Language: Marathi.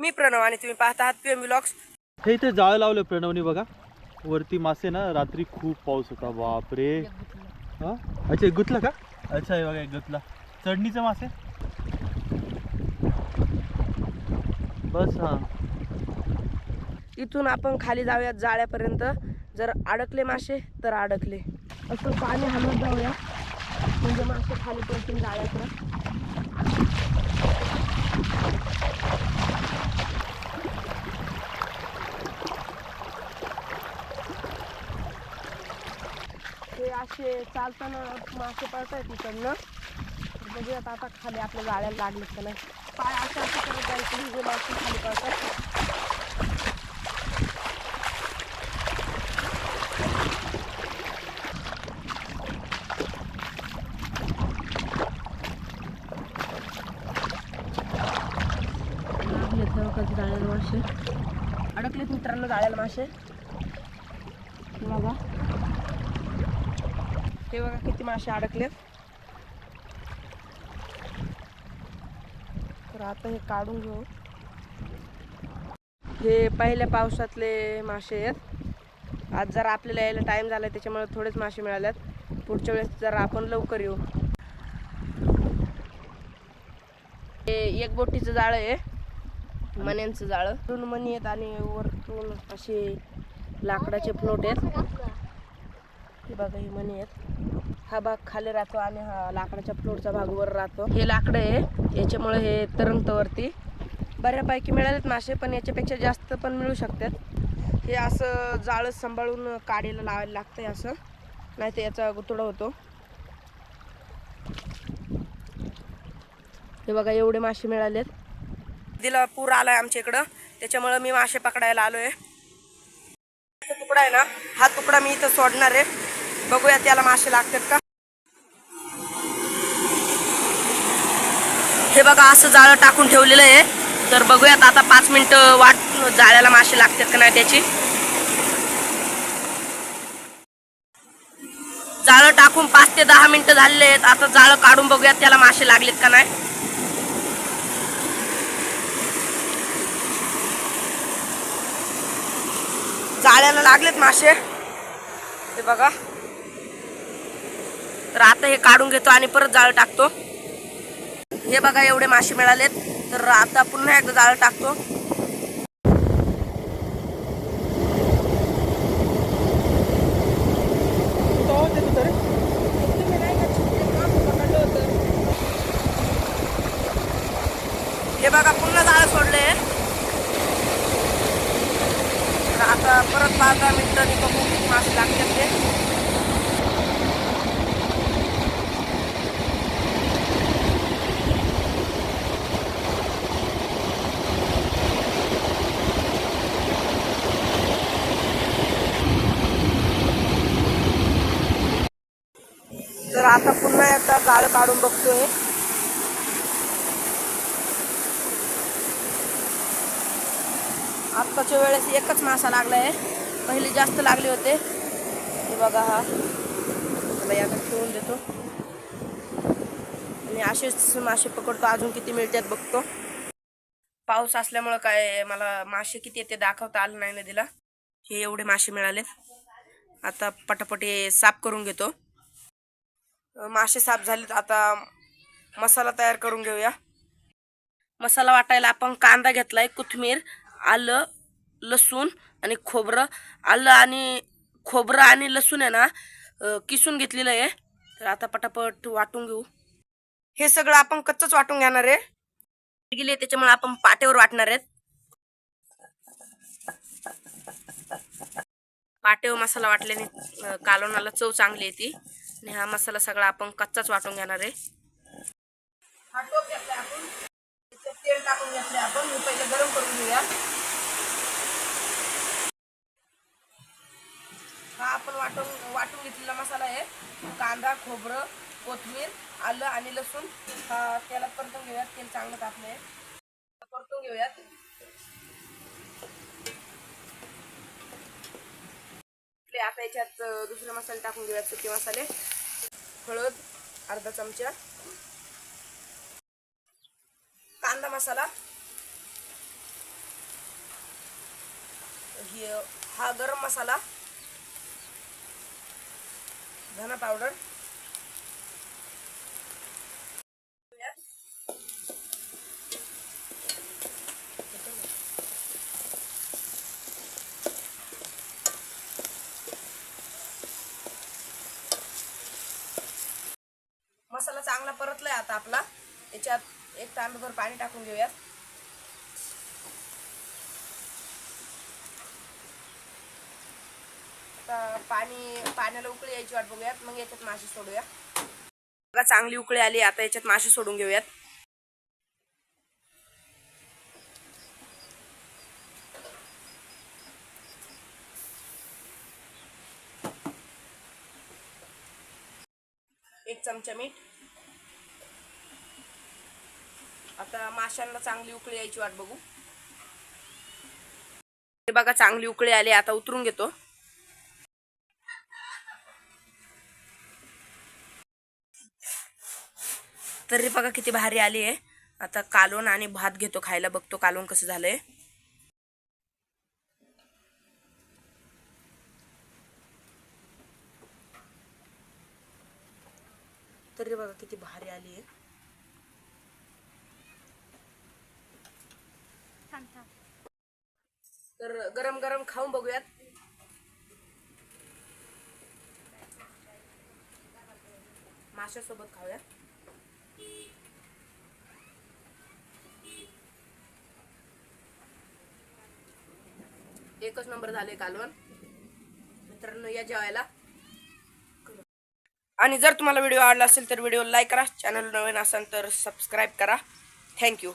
मी प्रणव आणि तुम्ही पाहता आहात पी एम ब्लॉग्स हे इथे जाळं लावलं प्रणवनी बघा. वरती मासे ना रात्री खूप पाऊस होता. बापरे. हा? अच्छा एक गुतला का? अच्छा हे बघा एक गुतला. चढणीचं मासे? बस हा. इथून आपण खाली जाऊयात जाळ्यापर्यंत. जर अडकले मासे तर अडकले. असं पाणी हलवत जाऊया. म्हणजे मासे खाली पडतील जाळ्याकडं. मासे चालताना मासे पडतायत तिकडनं बघूयात आता खाली आपल्या जाळ्याला लागले का नाही. पाय असं असं करत जायचं म्हणजे मासे खाली पडतात जाळ्याला मासे. अडकलेत मित्रांनो जाळ्याला मासे. बघा. हे बघा किती मासे अडकलेत. तर आता हे काढून घेऊ. हे पहिल्या पावसातले मासे आहेत. आज जरा आपल्याला यायला टाईम झाला त्याच्यामुळे थोडेच मासे मिळालेत पुढच्या वेळेस जरा आपण लवकर येऊ. हे एक बोटीचं जाळं आहे. मण्यांचं जाळं. दोन मणी आहेत आणि वरतून असे लाकडाचे फ्लोट आहेत. हे बघा हे मणी आहेत. हा भाग खाली राहतो आणि हा लाकडाच्या फ्लोरचा भाग वर राहतो. हे लाकडं आहे. याच्यामुळे हे तरंगतवरती बऱ्यापैकी मिळालेत मासे पण याच्यापेक्षा जास्त पण मिळू शकतात. हे असं जाळं सांभाळून काडीला लावायला लागतंय असं. नाही तर याचा गुतडा होतो. हे बघा एवढे मासे मिळालेत. दिला पूर आलाय आमच्या इकडं. त्याच्यामुळं मी मासे पकडायला आलोय. हा तुकडा आहे ना हा तुकडा मी इथं सोडणार आहे. बघूया त्याला मासे लागतात का. हे बघा असं जाळं टाकून ठेवलेलं आहे. तर बघूयात आता पाच मिनटं वाट जाळ्याला मासे लागतात का नाही त्याची. जाळं टाकून पाच ते दहा मिनटं झालेले आहेत. आता जाळं काढून बघूयात त्याला मासे लागलेत का नाही. जाळ्याला लागलेत मासे. हे बघा. तर आता हे काढून घेतो आणि परत जाळं टाकतो. हे बघा एवढे मासे मिळालेत. तर आता पुन्हा एकदा जाळं टाकतो. हे बघा पुन्हा जाळं सोडले तर आता परत पाच दहा मिनिटांनी बघू मासे लागतात ते. तर आता पुन्हा एकदा गाळ काढून बघतोय. आत्ताच्या वेळेस एकच मासा लागलाय. पहिले जास्त लागले होते. हे बघा हा. त्याला याला ठेवून देतो. आणि असेच मासे पकडतो. अजून किती मिळतात बघतो. पाऊस असल्यामुळं काय मला मासे किती येते दाखवता आलं नाही नदीला. हे एवढे मासे मिळाले आता पटापट साफ करून घेतो. मासे साफ झालेत आता मसाला तयार करून घेऊया. मसाला वाटायला आपण कांदा घेतलाय कोथिंबीर आलं लसूण आणि खोबरं. आलं आणि खोबरं आणि लसूण आहे ना किसून घेतलेलं आहे. तर आता पटापट वाटून घेऊ. हे सगळं आपण कच्चच वाटून घेणार आहे. गेले त्याच्यामुळे आपण पाट्यावर वाटणार आहेत. पाट्यावर मसाला वाटल्याने अं, कालवणाला चव चांगली येते. आणि हा मसाला सगळा आपण कच्चाच वाटून घेणार आहे. हा टोप आपण तेल टाकून घेतले आपण हे पहिले गरम करून घेऊया हा आपण वाटून वाटून घेतलेला मसाला आहे. कांदा खोबरं कोथमीर आलं आणि लसूण. हा तेलात परतून घेऊयात. तेल चांगलं टाकलं आहे परतून घेऊयात. आता याच्यात दुसरे मसाले टाकून घेऊयात सुके मसाले. हळद अर्धा चमचा. कांदा मसाला. हा गरम मसाला. धना पावडर. आपला. याच्यात एक तांबेभर पाणी टाकून घेऊयात. आता पाणी पाण्याला उकळी यायची वाट बघूयात. मग याच्यात मासे सोडूया. बघा चांगली उकळी आली. आता याच्यात मासे सोडून घेऊयात. एक चमचा मीठ. आता माशांना चांगली उकळी यायची वाट बघू. हे बघा चांगली उकळी आली आता उतरून घेतो. तरी बघा किती भारी आली आहे. आता कालवण आणि भात घेतो खायला बघतो कालवण कसं झालंय. तरी बघा किती भारी आली आहे. तर गरम गरम खाऊन बघूयात. माशासोबत खाऊया एकच नंबर झाले कालवण. मित्रांनो या जेवायला. आणि जर तुम्हाला व्हिडिओ आवडला असेल तर व्हिडिओ लाईक करा चॅनल नवीन असेल तर सबस्क्राईब करा. थँक्यू